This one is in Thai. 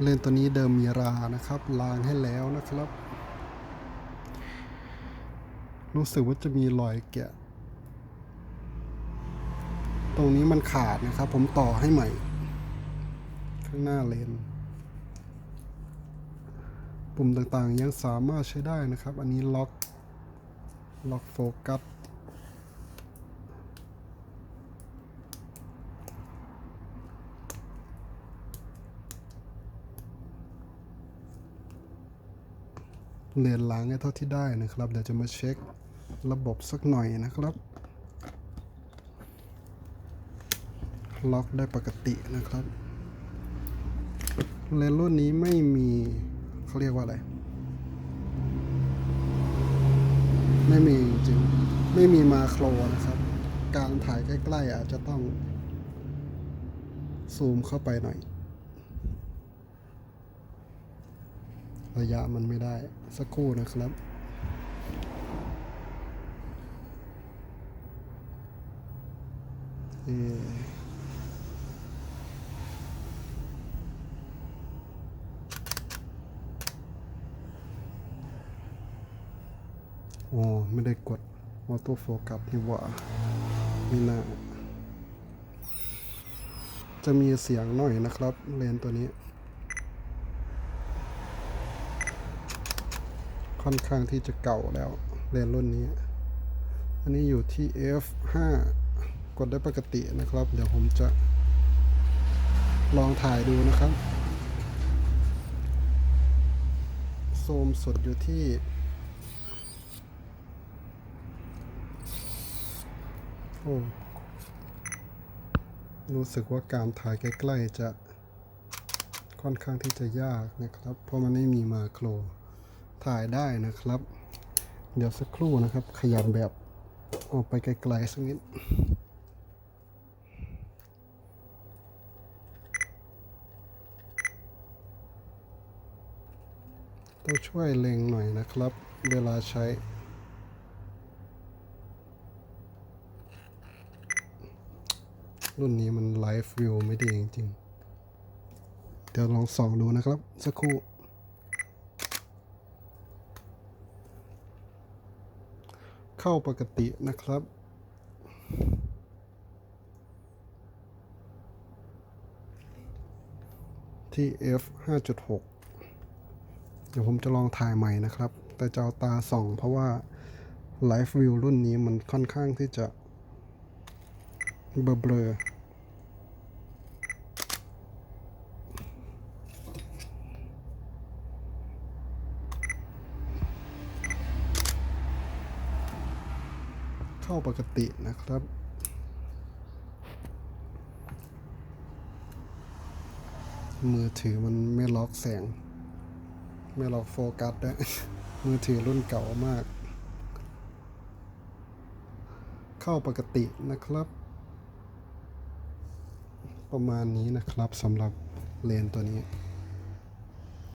เลนตัวนี้เดิมมีรานะครับล้างให้แล้วนะครับ รู้สึกว่าจะมีรอยแกะ ตรงนี้มันขาดนะครับ ผมต่อให้ใหม่ ข้างหน้าเลน ปุ่มต่างๆยังสามารถใช้ได้นะครับ อันนี้ล็อก ล็อกโฟกัส เลนล้างให้เท่าที่ได้นะครับ เดี๋ยวจะมาเช็คระบบสักหน่อยนะครับ ล็อกได้ปกตินะครับ เลนรุ่นนี้ไม่มีเขาเรียกว่าอะไร ไม่มีจริง ไม่มีมาโครนะครับ การถ่ายใกล้ ๆ อาจจะต้องซูมเข้าไปหน่อย ระยะมันไม่ได้สักครู่นะครับเอ่ออ๋อไม่ได้กดออโต้โฟกัสนี่หว่าไม่น่าจะมีเสียงหน่อยนะครับ เลนตัวนี้ ค่อนข้างที่จะเก่าแล้วเลนรุ่นนี้ อันนี้อยู่ที่ F5 กดได้ปกตินะครับ เดี๋ยวผมจะ ลองถ่ายดูนะครับโซมสดอยู่ที่โอ้รู้สึกว่าการถ่ายใกล้ ๆ จะค่อนข้างที่จะยากนะครับ เพราะมันไม่มีมาโคร ถ่ายได้นะครับ เดี๋ยวสักครู่นะครับ ขยับแบบออกไปไกลๆสักนิดต้องช่วยเล็งหน่อยนะครับ เวลาใช้ รุ่นนี้มันไลฟ์วิวไม่ดีจริงๆ เดี๋ยวลองส่องดูนะครับ สักครู่ เข้าปกตินะครับ ที่ f 5.6 เดี๋ยวผมจะลองถ่ายใหม่นะครับ แต่จะเอาตาส่องเพราะว่า Live View รุ่นนี้มันค่อนข้างที่จะเบลอๆ เข้าปกตินะครับ มือถือมันไม่ล็อกแสง ไม่ล็อกโฟกัสด้วยมือถือรุ่นเก่ามาก เข้าปกตินะครับ ประมาณนี้นะครับสำหรับเลนตัวนี้